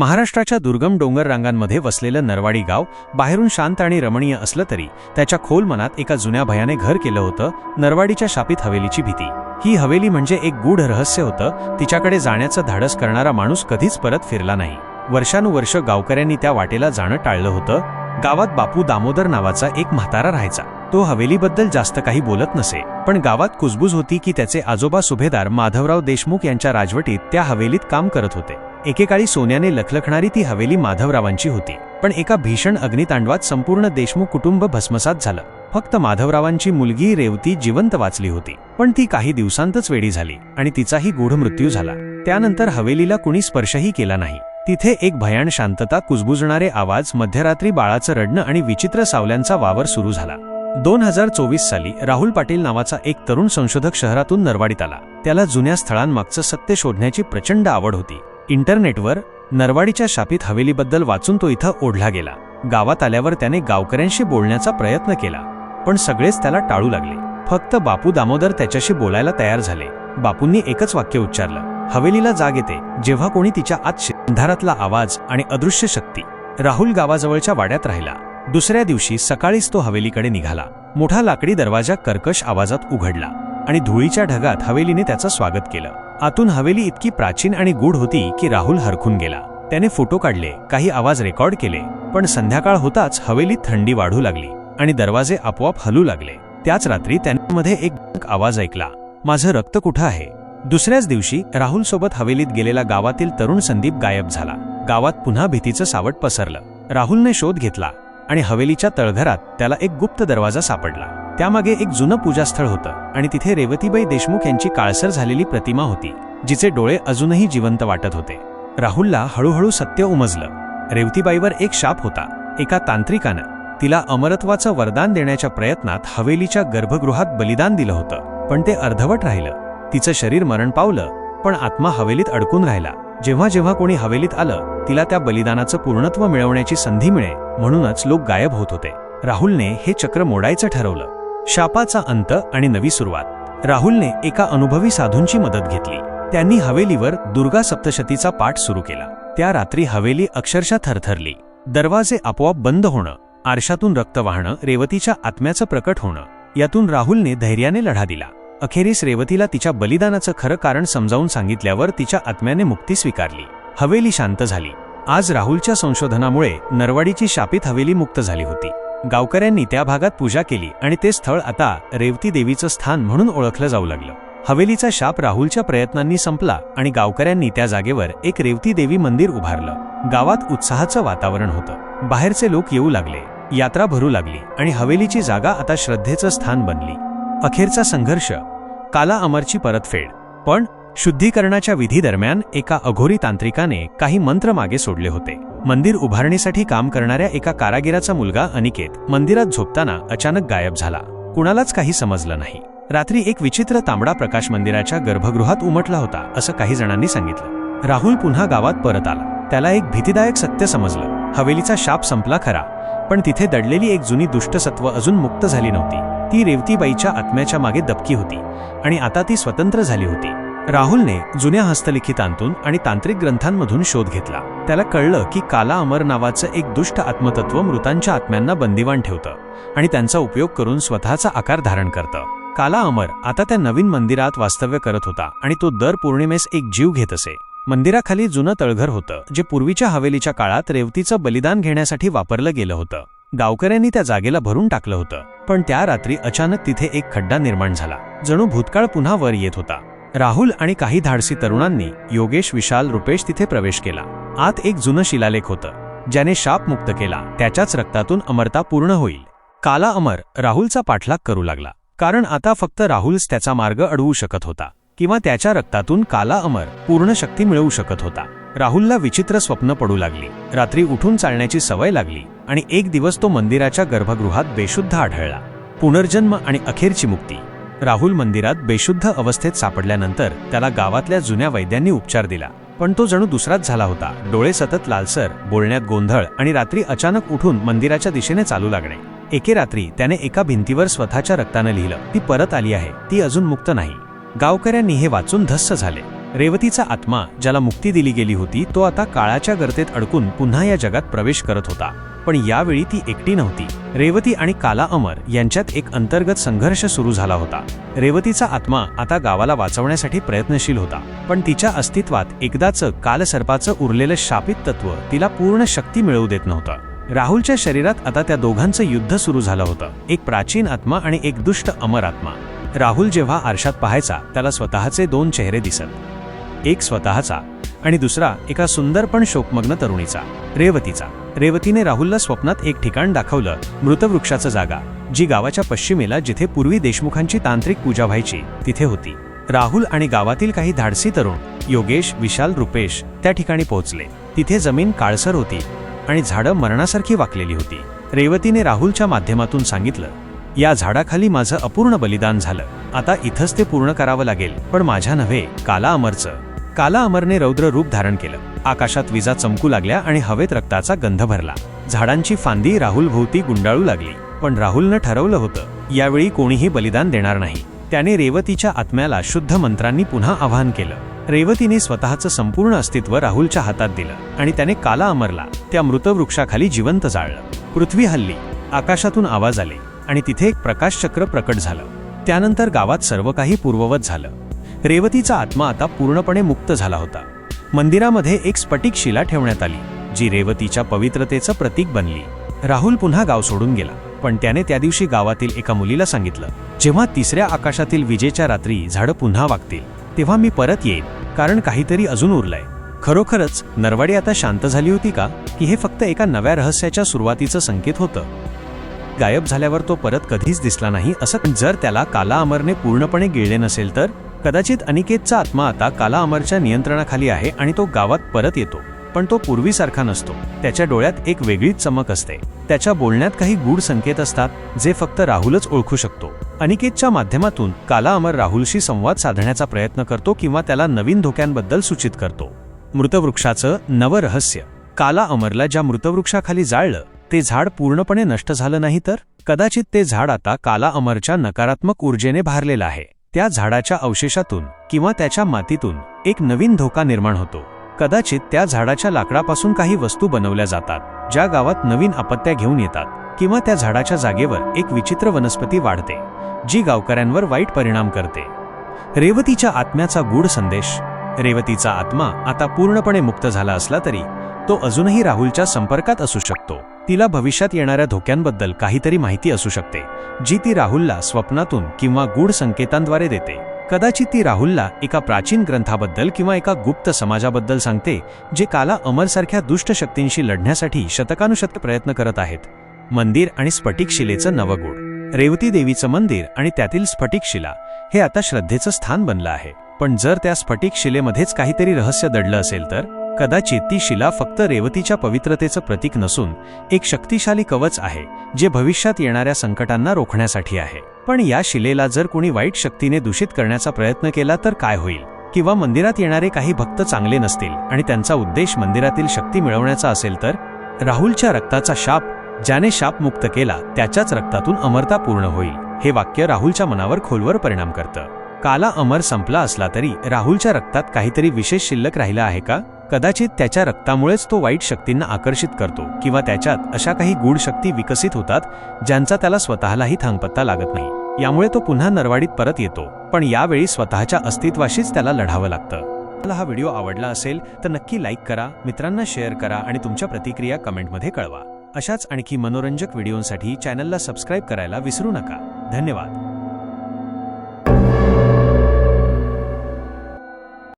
महाराष्ट्राच्या दुर्गम डोंगर रांगांमध्ये वसलेलं नरवाडी गाव बाहेरून शांत आणि रमणीय असलं तरी त्याच्या खोल मनात एका जुन्या भयाने घर केलं होतं नरवाडीच्या शापित हवेलीची भीती. ही हवेली म्हणजे एक गूढ रहस्य होतं. तिच्याकडे जाण्याचं धाडस करणारा माणूस कधीच परत फिरला नाही. वर्षानुवर्ष गावकऱ्यांनी त्या वाटेला जाणं टाळलं होतं. गावात बापू दामोदर नावाचा एक म्हातारा राहायचा. तो हवेलीबद्दल जास्त काही बोलत नसे. पण गावात कुजबूज होती की त्याचे आजोबा सुभेदार माधवराव देशमुख यांच्या राजवटीत त्या हवेलीत काम करत होते. एकेकाळी सोन्याने लखलखणारी ती हवेली माधवरावांची होती. पण एका भीषण अग्नितांडवात संपूर्ण देशमुख कुटुंब भस्मसात झालं. फक्त माधवरावांची मुलगी रेवती जिवंत वाचली होती. पण ती काही दिवसांतच वेडी झाली आणि तिचाही गूढ मृत्यू झाला. त्यानंतर हवेलीला कुणी स्पर्शही केला नाही. तिथे एक भयान शांतता कुजबुजणारे आवाज मध्यरात्री बाळाचं रडणं आणि विचित्र सावल्यांचा वावर सुरू झाला. दोन हजार चोवीस साली राहुल पाटील नावाचा एक तरुण संशोधक शहरातून नरवाडीत आला. त्याला जुन्या स्थळांमागचं सत्य शोधण्याची प्रचंड आवड होती. इंटरनेटवर नरवाडीच्या शापित हवेलीबद्दल वाचून तो इथं ओढला गेला. गावात आल्यावर त्याने गावकऱ्यांशी बोलण्याचा प्रयत्न केला पण सगळेच त्याला टाळू लागले. फक्त बापू दामोदर त्याच्याशी बोलायला तयार झाले. बापूंनी एकच वाक्य उच्चारलं हवेलीला जाग येते जेव्हा कोणी तिच्या आत अंधारातला आवाज आणि अदृश्य शक्ती. राहुल गावाजवळच्या वाड्यात राहिला. दुसऱ्या दिवशी सकाळीच तो हवेलीकडे निघाला. मोठा लाकडी दरवाजा कर्कश आवाजात उघडला. आणि धुळीच्या ढगात हवेलीने त्याचं स्वागत केलं. आतून हवेली इतकी प्राचीन आणि गूढ होती की राहुल हरखून गेला. त्याने फोटो काढले काही आवाज रेकॉर्ड केले पण संध्याकाळ होताच हवेलीत थंडी वाढू लागली आणि दरवाजे आपोआप हलू लागले. त्याच रात्री त्यामध्ये एक आवाज ऐकला. माझं रक्त कुठं आहे? दुसऱ्याच दिवशी राहुल सोबत हवेलीत गेलेला गावातील तरुण संदीप गायब झाला. गावात पुन्हा भीतीचं सावट पसरलं. राहुलने शोध घेतला आणि हवेलीच्या तळघरात त्याला एक गुप्त दरवाजा सापडला. त्यामागे एक जुनं पूजास्थळ होतं आणि तिथे रेवतीबाई देशमुख यांची काळसर झालेली प्रतिमा होती जिचे डोळे अजूनही जिवंत वाटत होते. राहुलला हळूहळू सत्य उमजलं. रेवतीबाईवर एक शाप होता एका तांत्रिकानं. तिला अमरत्वाचं वरदान देण्याच्या प्रयत्नात हवेलीच्या गर्भगृहात बलिदान दिलं होतं पण ते अर्धवट राहिलं. तिचं शरीर मरण पावलं पण आत्मा हवेलीत अडकून राहिला. जेव्हा जेव्हा कोणी हवेलीत आलं तिला त्या बलिदानाचं पूर्णत्व मिळवण्याची संधी मिळे म्हणूनच लोक गायब होत होते. राहुलने हे चक्र मोडायचं ठरवलं. शापाचा अंत आणि नवी सुरुवात. राहुलने एका अनुभवी साधूंची मदत घेतली. त्यांनी हवेलीवर दुर्गा सप्तशतीचा पाठ सुरू केला. त्या रात्री हवेली अक्षरशः थरथरली. दरवाजे आपोआप बंद होणं आरशातून रक्त वाहणं रेवतीच्या आत्म्याचं प्रकट होणं यातून राहुलने धैर्याने लढा दिला. अखेरीस रेवतीला तिच्या बलिदानाचं खरं कारण समजावून सांगितल्यावर तिच्या आत्म्याने मुक्ती स्वीकारली. हवेली शांत झाली. आज राहुलच्या संशोधनामुळे नरवाडीची शापित हवेली मुक्त झाली होती. गावकऱ्यांनी त्या भागात पूजा केली आणि ते स्थळ आता रेवती देवीचं स्थान म्हणून ओळखलं जाऊ लागलं. हवेलीचा शाप राहुलच्या प्रयत्नांनी संपला आणि गावकऱ्यांनी त्या जागेवर एक रेवती देवी मंदिर उभारलं. गावात उत्साहाचं वातावरण होतं. बाहेरचे लोक येऊ लागले यात्रा भरू लागली आणि हवेलीची जागा आता श्रद्धेचं स्थान बनली. अखेरचा संघर्ष काला अमरची परतफेड. पण शुद्धीकरणाच्या विधीदरम्यान एका अघोरी तांत्रिकाने काही मंत्र मागे सोडले होते. मंदिर उभारणीसाठी काम करणाऱ्या एका कारागिराचा मुलगा अनिकेत मंदिरात झोपताना अचानक गायब झाला. कुणालाच काही समजलं नाही. रात्री एक विचित्र तांबडा प्रकाश मंदिराच्या गर्भगृहात उमटला होता असं काही जणांनी सांगितलं. राहुल पुन्हा गावात परत आला. त्याला एक भीतीदायक सत्य समजलं. हवेलीचा शाप संपला खरा पण तिथे दडलेली एक जुनी दुष्टसत्व अजून मुक्त झाली नव्हती. ती रेवतीबाईच्या आत्म्याच्या मागे दबकी होती आणि आता ती स्वतंत्र झाली होती. राहुलने जुन्या हस्तलिखितांतून आणि तांत्रिक ग्रंथांमधून शोध घेतला. त्याला कळलं की काला अमर नावाचं एक दुष्ट आत्मतत्व मृतांच्या आत्म्यांना बंदिवान ठेवतं आणि त्यांचा उपयोग करून स्वतःचा आकार धारण करतं. काला अमर आता त्या नवीन मंदिरात वास्तव्य करत होता आणि तो दर पौर्णिमेस एक जीव घेत असे. मंदिराखाली जुनं तळघर होतं जे पूर्वीच्या हवेलीच्या काळात रेवतीचं बलिदान घेण्यासाठी वापरलं गेलं होतं. गावकऱ्यांनी त्या जागेला भरून टाकलं होतं पण त्या रात्री अचानक तिथे एक खड्डा निर्माण झाला. जणू भूतकाळ पुन्हा वर येत होता. राहुल आणि काही धाडसी तरुणांनी योगेश विशाल रुपेश तिथे प्रवेश केला. आत एक जुनं शिलालेख होतं. ज्याने शाप मुक्त केला. त्याच्याच रक्तातून अमरता पूर्ण होईल. काला अमर राहुलचा पाठलाग करू लागला. कारण आता फक्त राहुलच त्याचा मार्ग अडवू शकत होता. किंवा त्याच्या रक्तातून काला अमर पूर्ण शक्ती मिळवू शकत होता. राहुलला विचित्र स्वप्न पडू लागली. रात्री उठून चालण्याची सवय लागली आणि एक दिवस तो मंदिराच्या गर्भगृहात बेशुद्ध आढळला. पुनर्जन्म आणि अखेरची मुक्ती. राहुल मंदिरात बेशुद्ध अवस्थेत सापडल्यानंतर त्याला गावातल्या जुन्या वैद्यांनी उपचार दिला. पण तो जणू दुसराच झाला होता. डोळे सतत लालसर बोलण्यात गोंधळ आणि रात्री अचानक उठून मंदिराच्या दिशेने चालू लागणे. एके रात्री त्याने एका भिंतीवर स्वतःच्या रक्तानं लिहिलं ती परत आली आहे. ती अजून मुक्त नाही. गावकऱ्यांनी हे वाचून धस्स झाले. रेवतीचा आत्मा ज्याला मुक्ती दिली गेली होती तो आता काळाच्या गर्तेत अडकून पुन्हा या जगात प्रवेश करत होता. पण यावेळी ती एकटी नव्हती. रेवती आणि काला अमर यांच्यात एक अंतर्गत संघर्ष सुरू झाला होता. रेवतीचा आत्मा आता गावाला वाचवण्यासाठी प्रयत्नशील होता. पण तिच्या अस्तित्वात एकदाचं कालसर्पाचं उरलेलं शापित तत्व तिला पूर्ण शक्ती मिळवू देत नव्हतं. राहुलच्या शरीरात आता त्या दोघांचं युद्ध सुरू झालं होतं. एक प्राचीन आत्मा आणि एक दुष्ट अमर आत्मा. राहुल जेव्हा आरशात पाहायचा त्याला स्वतःचे दोन चेहरे दिसत. एक स्वतःचा आणि दुसरा एका सुंदर पण शोकमग्न तरुणीचा रेवतीचा. रेवतीने राहुलला स्वप्नात एक ठिकाण दाखवलं मृतवृक्षाचं जागा जी गावाच्या पश्चिमेला जिथे पूर्वी देशमुखांची तांत्रिक पूजा व्हायची तिथे होती. राहुल आणि गावातील काही धाडसी तरुण योगेश विशाल रुपेश त्या ठिकाणी पोहोचले. तिथे जमीन काळसर होती आणि झाडं मरणासारखी वाकलेली होती. रेवतीने राहुलच्या माध्यमातून सांगितलं या झाडाखाली माझं अपूर्ण बलिदान झालं. आता इथंच ते पूर्ण करावं लागेल पण माझ्या नव्हे काला अमरचं. काला अमरने रौद्र रूप धारण केलं. आकाशात विजा चमकू लागल्या आणि हवेत रक्ताचा गंध भरला. झाडांची फांदी राहुल भोवती गुंडाळू लागली. पण राहुलनं ठरवलं होतं यावेळी कोणीही बलिदान देणार नाही. त्याने रेवतीच्या आत्म्याला शुद्ध मंत्रांनी पुन्हा आवाहन केलं. रेवतीने स्वतःचं संपूर्ण अस्तित्व राहुलच्या हातात दिलं आणि त्याने काला अमरला त्या मृतवृक्षाखाली जिवंत जाळलं. पृथ्वी हल्ली. आकाशातून आवाज आले आणि तिथे एक प्रकाशचक्र प्रकट झालं. त्यानंतर गावात सर्व काही पूर्ववत झालं. रेवतीचा आत्मा आता पूर्णपणे मुक्त झाला होता. मंदिरामध्ये एक स्फटिक शिला ठेवण्यात आली जी रेवतीच्या पवित्रतेचं प्रतीक बनली. राहुल पुन्हा गाव सोडून गेला पण त्याने त्या दिवशी गावातील एका मुलीला सांगितलं जेव्हा तिसऱ्या आकाशातील विजेच्या रात्री झाडं पुन्हा वागतील तेव्हा मी परत येईन कारण काहीतरी अजून उरलंय. खरोखरच नरवाडी आता शांत झाली होती का? की हे फक्त एका नव्या रहस्याच्या सुरुवातीचं संकेत होतं? गायब झाल्यावर तो परत कधीच दिसला नाही असं जर त्याला काला अमरने पूर्णपणे गिळले नसेल तर? कदाचित अनिकेतचा आत्मा आता काला अमरच्या नियंत्रणाखाली आहे आणि तो गावात परत येतो पण तो पूर्वीसारखा नसतो. त्याच्या डोळ्यात एक वेगळीच चमक असते. त्याच्या बोलण्यात काही गूढ संकेत असतात जे फक्त राहुलच ओळखू शकतो. अनिकेतच्या माध्यमातून काला अमर राहुलशी संवाद साधण्याचा प्रयत्न करतो किंवा त्याला नवीन धोक्यांबद्दल सूचित करतो. मृतवृक्षाचं नवं रहस्य. काला अमरला ज्या मृतवृक्षाखाली जाळलं ते झाड पूर्णपणे नष्ट झालं नाही तर? कदाचित ते झाड आता काला अमरच्या नकारात्मक ऊर्जेने भारलेलं आहे. त्या झाडाच्या अवशेषातून किंवा त्याच्या मातीतून एक नवीन धोका निर्माण होतो. कदाचित त्या झाडाच्या लाकडापासून काही वस्तू बनवल्या जातात ज्या गावात नवीन आपत्त्या घेऊन येतात किंवा त्या झाडाच्या जागेवर एक विचित्र वनस्पती वाढते जी गावकऱ्यांवर वाईट परिणाम करते. रेवतीच्या आत्म्याचा गूढ संदेश रेवतीचा आत्मा आता पूर्णपणे मुक्त झाला असला तरी तो अजूनही राहुलच्या संपर्कात असू शकतो. तिला भविष्यात येणाऱ्या धोक्यांबद्दल काहीतरी माहिती असू शकते जी ती राहुलला स्वप्नातून किंवा गूढ संकेतांद्वारे देते. कदाचित ती राहुलला एका प्राचीन ग्रंथाबद्दल किंवा एका गुप्त समाजाबद्दल सांगते जे काला अमरसारख्या दुष्ट शक्तींशी लढण्यासाठी शतकानुशतक प्रयत्न करत आहेत. मंदिर आणि स्फटिक शिलेचं नवगुड रेवती देवीचं मंदिर आणि त्यातील स्फटिक शिला हे आता श्रद्धेचं स्थान बनलं आहे. पण जर त्या स्फटिक शिलेमध्येच काहीतरी रहस्य दडलं असेल तर? कदाचित ती शिला फक्त रेवतीच्या पवित्रतेचं प्रतीक नसून एक शक्तिशाली कवच आहे जे भविष्यात येणाऱ्या संकटांना रोखण्यासाठी आहे. पण या शिलेला जर कोणी वाईट शक्तीने दूषित करण्याचा प्रयत्न केला तर काय होईल? किंवा मंदिरात येणारे काही भक्त चांगले नसतील आणि त्यांचा उद्देश मंदिरातील शक्ती मिळवण्याचा असेल तर? राहुलच्या रक्ताचा शाप ज्याने शाप मुक्त केला त्याच्याच रक्तातून अमरता पूर्ण होईल हे वाक्य राहुलच्या मनावर खोलवर परिणाम करतं. काला अमर संपला असला तरी राहुलच्या रक्तात काहीतरी विशेष शिल्लक राहिला आहे का? कदाचित त्याच्या रक्तामुळेच तो वाईट शक्तींना आकर्षित करतो किंवा त्याच्यात अशा काही गूढ शक्ती विकसित होतात ज्यांचा त्याला स्वतःलाही थांगपत्ता लागत नाही. यामुळे तो पुन्हा नरवाडीत परत येतो पण यावेळी स्वतःच्या अस्तित्वाशीच त्याला लढावं लागतं. मला हा व्हिडिओ आवडला असेल तर नक्की लाईक करा मित्रांना शेअर करा आणि तुमच्या प्रतिक्रिया कमेंटमध्ये कळवा. अशाच आणखी मनोरंजक व्हिडिओंसाठी चॅनलला सबस्क्राईब करायला विसरू नका. धन्यवाद.